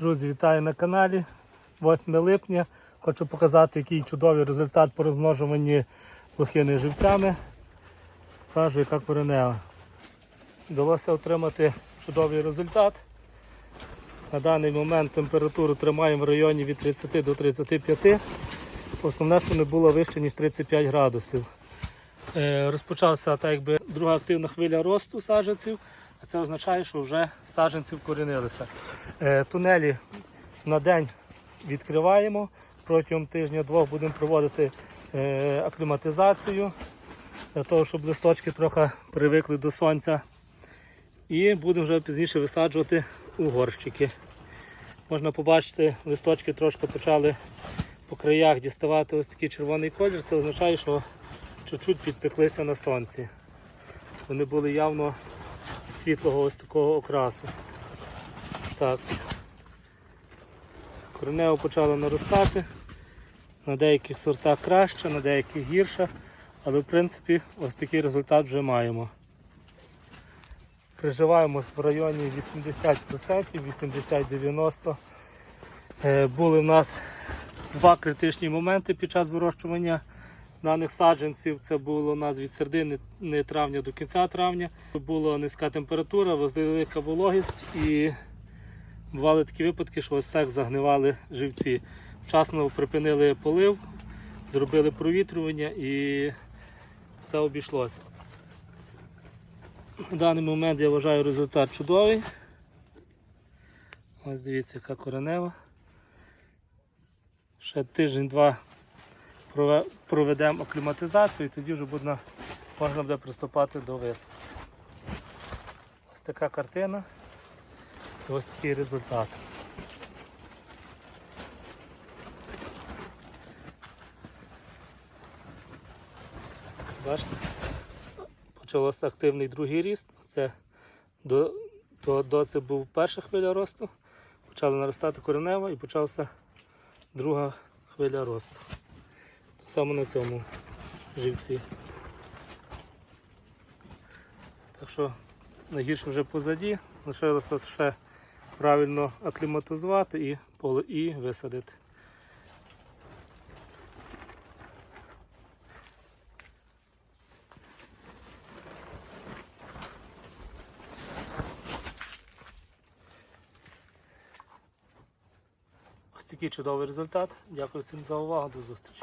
Друзі, вітаю на каналі. 8 липня. Хочу показати, який чудовий результат по розмножуванні лохини живцями. Кажу, яка коренева. Вдалося отримати чудовий результат. На даний момент температуру тримаємо в районі від 30 до 35. Основне, що не було вище, ніж 35 градусів. Е, Розпочався так якби друга активна хвиля росту саджанців, а це означає, що вже саджанці вкорінилися. Е, Тунелі на день відкриваємо. Протягом тижня-двох будемо проводити е, акліматизацію для того, щоб листочки трохи привикли до сонця. І будемо вже пізніше висаджувати у горщики. Можна побачити, листочки трошки почали по краях діставати ось такий червоний колір. Це означає, що чуть-чуть підпеклися на сонці. Вони були явно світлого ось такого окрасу. Так. Коренево почало наростати. На деяких сортах краще, на деяких гірше, але в принципі ось такий результат вже маємо. Приживаємось в районі 80%, 80-90%. Е, Були в нас два критичні моменти під час вирощування даних саджанців. Це було у нас від середини травня до кінця травня. Була низька температура, велика вологість і бували такі випадки, що ось так загнивали живці. Вчасно припинили полив, зробили провітрювання і все обійшлося. На даний момент я вважаю результат чудовий. Ось дивіться, яка коренева. Ще тиждень-два проведемо акліматизацію і тоді вже буде, можна буде приступати до висадки. Ось така картина і ось такий результат. Бачите? Почався активний другий ріст. Це до, до, до це був перша хвиля росту. Почала наростати коренева і почався друга хвиля росту. Само на цьому живці. Так що найгірше вже позаді, лишилося ще правильно акліматизувати і, і висадити. Такий чудовий результат. Дякую всім за увагу. До зустрічі.